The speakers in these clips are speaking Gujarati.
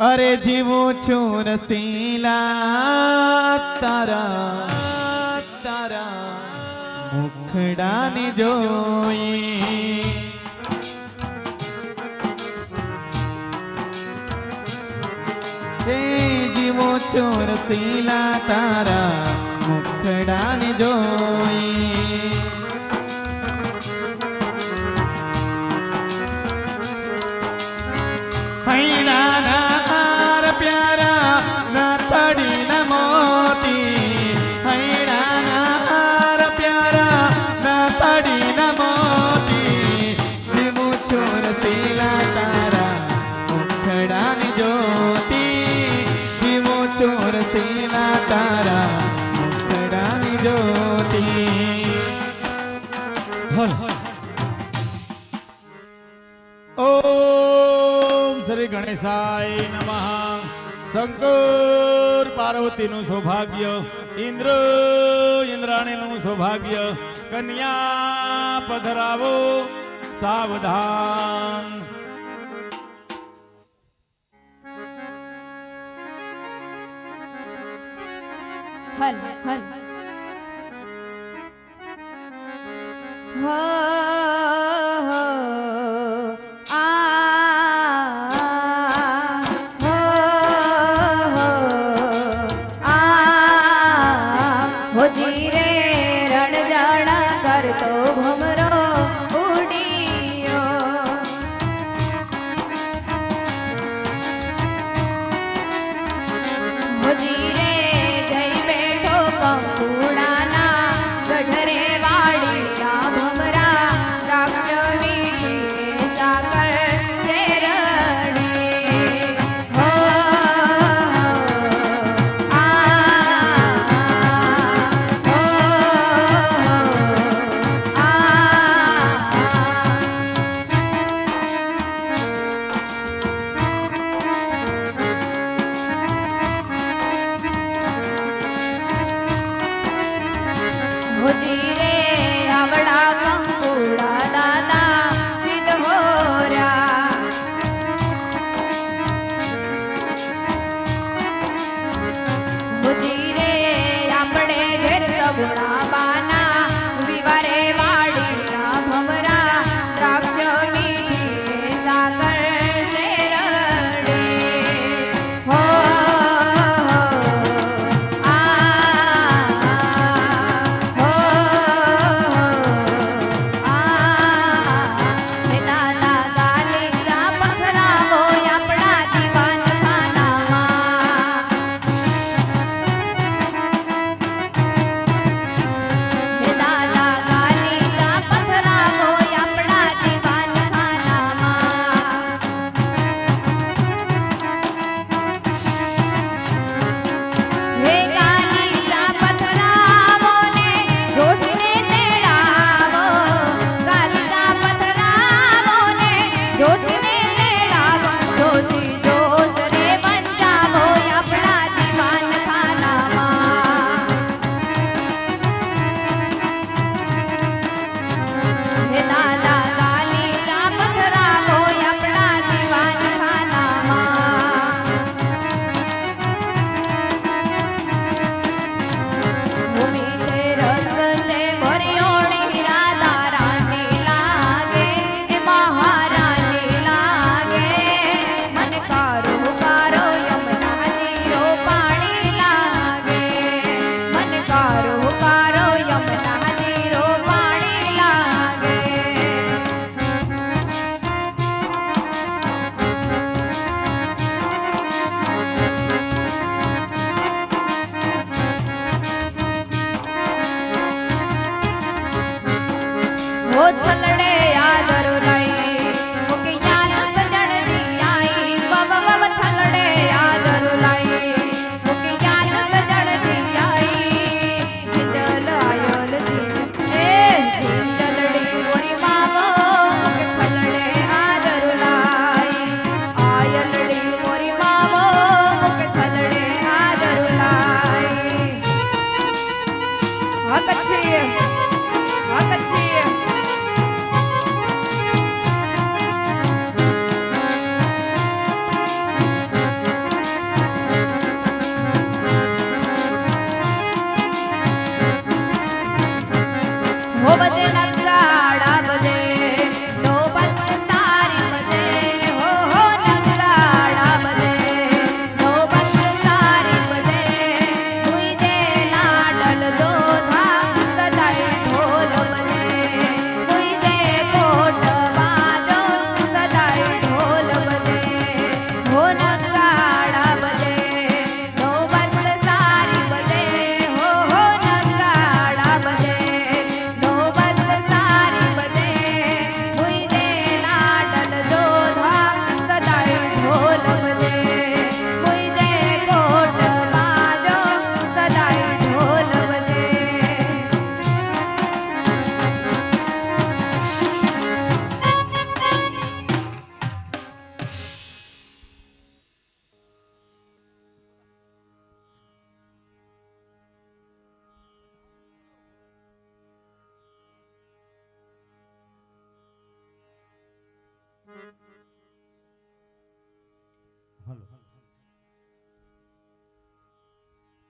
અરે જીવું છું રસીલા તારા તારા મુખડાને જોઈ. જીવું છું રસીલા તારા મુખડાને જોઈ. ઓમ શ્રી ગણેશાય નમઃ. શંકર પાર્વતીનું સૌભાગ્ય, ઇન્દ્ર ઇન્દ્રાણી નું સૌભાગ્ય, કન્યા પધરાવો સાવધાન. હર હર. હર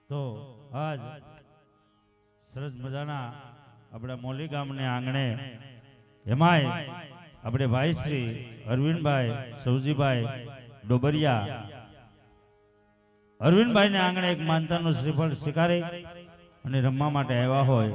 તો આજ સરસ મજાના આપણા મોલી ગામને આંગણે એમાંય આપણે ભાઈ શ્રી અરવિંદભાઈ સૌજીભાઈ ડોબરિયા અરવિંદભાઈને આંગણે એક માનતાનું શ્રીફળ સ્વીકારી અને રમવા માટે આવ્યા હોય.